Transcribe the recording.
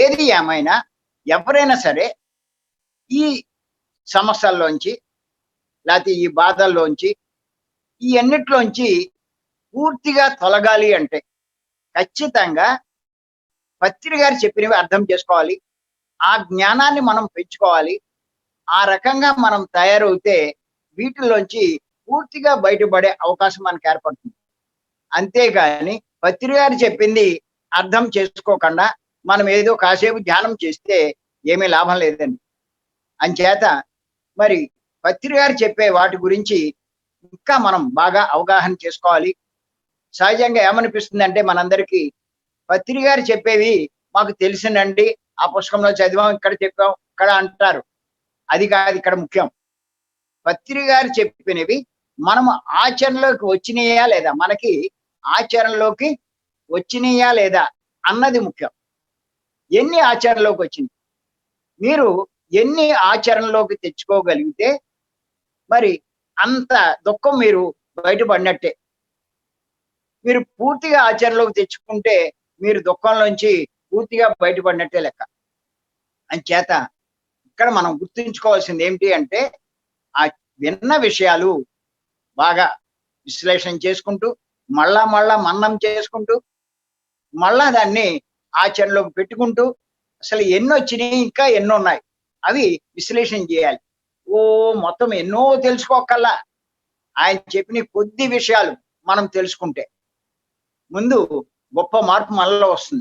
ఏది ఏమైనా ఎవరైనా సరే ఈ సమస్యల్లోంచి లేకపోతే ఈ బాధల్లోంచి ఈ అన్నిట్లోంచి పూర్తిగా తొలగాలి అంటే ఖచ్చితంగా పత్రి గారు చెప్పినవి అర్థం చేసుకోవాలి. ఆ జ్ఞానాన్ని మనం పెంచుకోవాలి. ఆ రకంగా మనం తయారవుతే వీటిలోంచి పూర్తిగా బయటపడే అవకాశం మనకు ఏర్పడుతుంది. అంతేగాని పత్రి గారు చెప్పింది అర్థం చేసుకోకుండా మనం ఏదో కాసేపు ధ్యానం చేస్తే ఏమీ లాభం లేదండి. అంచేత మరి పత్రి గారు చెప్పే వాటి గురించి ఇంకా మనం బాగా అవగాహన చేసుకోవాలి. సహజంగా ఏమనిపిస్తుంది అంటే మనందరికీ పత్రి గారు చెప్పేవి మాకు తెలిసినండి. ఆ పుస్తకంలో చదివాం ఇక్కడ చెప్పాం ఇక్కడ అంటారు. అది కాదు ఇక్కడ ముఖ్యం. పత్రి గారు చెప్పినవి మనం ఆచరణలోకి వచ్చినాయా లేదా? మనకి ఆచరణలోకి వచ్చినాయా లేదా అన్నది ముఖ్యం. ఎన్ని ఆచరణలోకి వచ్చింది? మీరు ఎన్ని ఆచరణలోకి తెచ్చుకోగలిగితే మరి అంత దుఃఖం మీరు బయటపడినట్టే. మీరు పూర్తిగా ఆచరణలోకి తెచ్చుకుంటే మీరు దుఃఖంలోంచి పూర్తిగా బయటపడినట్టే లెక్క. అంచేత ఇక్కడ మనం గుర్తుంచుకోవాల్సింది ఏమిటి అంటే ఆ విన్న విషయాలు బాగా విశ్లేషణ చేసుకుంటూ మళ్ళా మళ్ళా మన్నం చేసుకుంటూ మళ్ళా దాన్ని ఆచరణలోకి పెట్టుకుంటూ అసలు ఎన్నో వచ్చినాయి ఇంకా ఎన్నో ఉన్నాయి. అవి విశ్లేషణ చేయాలి. ఓ మొత్తం ఎన్నో తెలుసుకోకల్లా ఆయన చెప్పిన కొద్ది విషయాలు మనం తెలుసుకుంటే. ముందు గొప్ప మార్పు మనలో వస్తుంది.